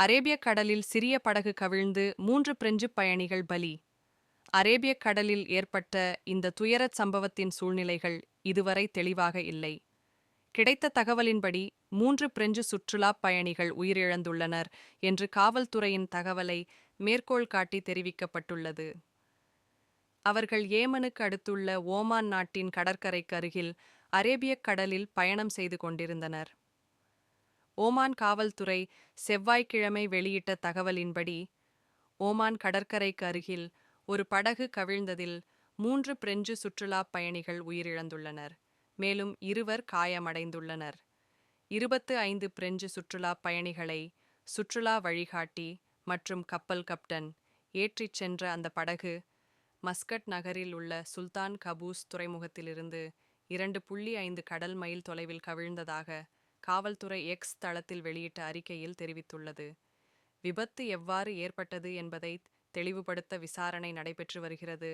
அரேபியக் கடலில் சிறிய படகு கவிழ்ந்து மூன்று பிரெஞ்சு பயணிகள் பலி. அரேபியக் கடலில் ஏற்பட்ட இந்த துயரச் சம்பவத்தின் சூழ்நிலைகள் இதுவரை தெளிவாக இல்லை. கிடைத்த தகவலின்படி மூன்று பிரெஞ்சு சுற்றுலாப் பயணிகள் உயிரிழந்துள்ளனர் என்று காவல்துறையின் தகவலை மேற்கோள் காட்டி தெரிவிக்கப்பட்டுள்ளது. அவர்கள் ஏமனுக்கு அடுத்துள்ள ஓமான் நாட்டின் கடற்கரைக்கு அருகில் அரேபியக் கடலில் பயணம் செய்து கொண்டிருந்தனர். ஓமான் காவல்துறை செவ்வாய்க்கிழமை வெளியிட்ட தகவலின்படி ஓமான் கடற்கரைக்கு அருகில் ஒரு படகு கவிழ்ந்ததில் மூன்று பிரெஞ்சு சுற்றுலாப் பயணிகள் உயிரிழந்துள்ளனர். மேலும் இருவர் காயமடைந்துள்ளனர். இருபத்து ஐந்து பிரெஞ்சு சுற்றுலாப் பயணிகளை சுற்றுலா வழிகாட்டி மற்றும் கப்பல் கப்டன் ஏற்றிச் சென்ற அந்த படகு மஸ்கட் நகரில் உள்ள சுல்தான் கபூஸ் துறைமுகத்திலிருந்து இரண்டு புள்ளி ஐந்து கடல் மைல் தொலைவில் கவிழ்ந்ததாக காவல்துறை எக்ஸ் தளத்தில் வெளியிட்ட அறிக்கையில் தெரிவித்துள்ளது. விபத்து எவ்வாறு ஏற்பட்டது என்பதை தெளிவுபடுத்த விசாரணை நடைபெற்று வருகிறது.